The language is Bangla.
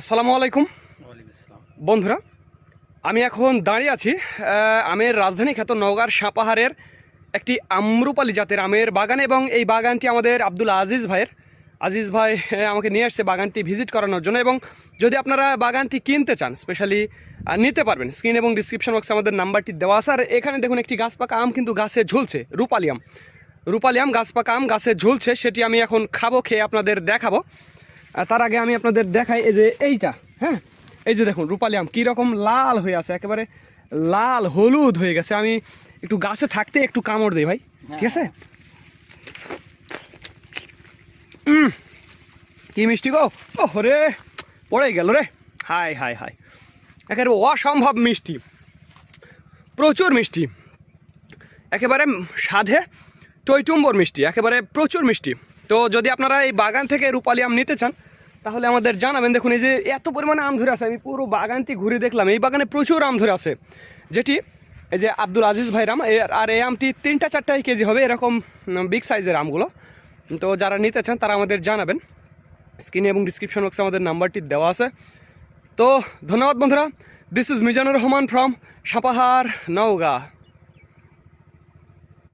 আসসালামু আলাইকুম। বন্ধুরা আমি এখন দাঁড়িয়ে আছি আমের রাজধানী খ্যাত নওগাঁর সাপাহারের একটি আম্রপালি জাতের আমের বাগান এবং এই বাগানটি আমাদের আব্দুল আজিজ ভাইয়ের আজিজ ভাই আমাকে নিয়ে আসছে বাগানটি ভিজিট করানোর জন্য এবং যদি আপনারা বাগানটি কিনতে চান স্পেশালি নিতে পারবেন। স্ক্রিন এবং ডিসক্রিপশন বক্সে আমাদের নাম্বারটি দেওয়া আছে। আর এখানে দেখুন একটি গাছ পাকা আম কিন্তু গাছে ঝুলছে রূপালি আম। রূপালি আম গাছ পাকা আম গাছে ঝুলছে সেটি আমি এখন খাব খেয়ে আপনাদের দেখাবো। তার আগে আমি আপনাদের দেখাই এই যে এইটা হ্যাঁ? এই যে দেখুন, রূপালি আম কীরকম লাল হয়ে আছে, একেবারে লাল হলুদ হয়ে গেছে। আমি একটু গাছে থাকতে একটু কামড় দিই ভাই, ঠিক আছে? কি মিষ্টি গো? ও রে পড়ে গেল রে। হাই হাই হাই একেবারে অসম্ভব মিষ্টি। প্রচুর মিষ্টি। একেবারে স্বাদে টইটুম্বর মিষ্টি, একেবারে প্রচুর মিষ্টি। তো যদি আপনারা এই বাগান থেকে রূপালি আম নিতে চান, তাহলে আমাদের জানাবেন। দেখুন, এই যে এত পরিমাণে আম ধরে আছে, আমি পুরো বাগানটি ঘুরে দেখলাম। এই বাগানে প্রচুর আম ধরে আছে। যেটি, এই যে আব্দুল আজিজ ভাইয়ের আম আর এই আমটি তিনটা চারটাই কেজি হবে, এরকম বিগ সাইজের আমগুলো। তো যারা নিতে চান, তারা আমাদের জানাবেন। স্ক্রিনে এবং ডিসক্রিপশন বক্সে আমাদের নাম্বারটি দেওয়া আছে। তো ধন্যবাদ বন্ধুরা। This is Mizanur Rahman from Sapahar Naogaon.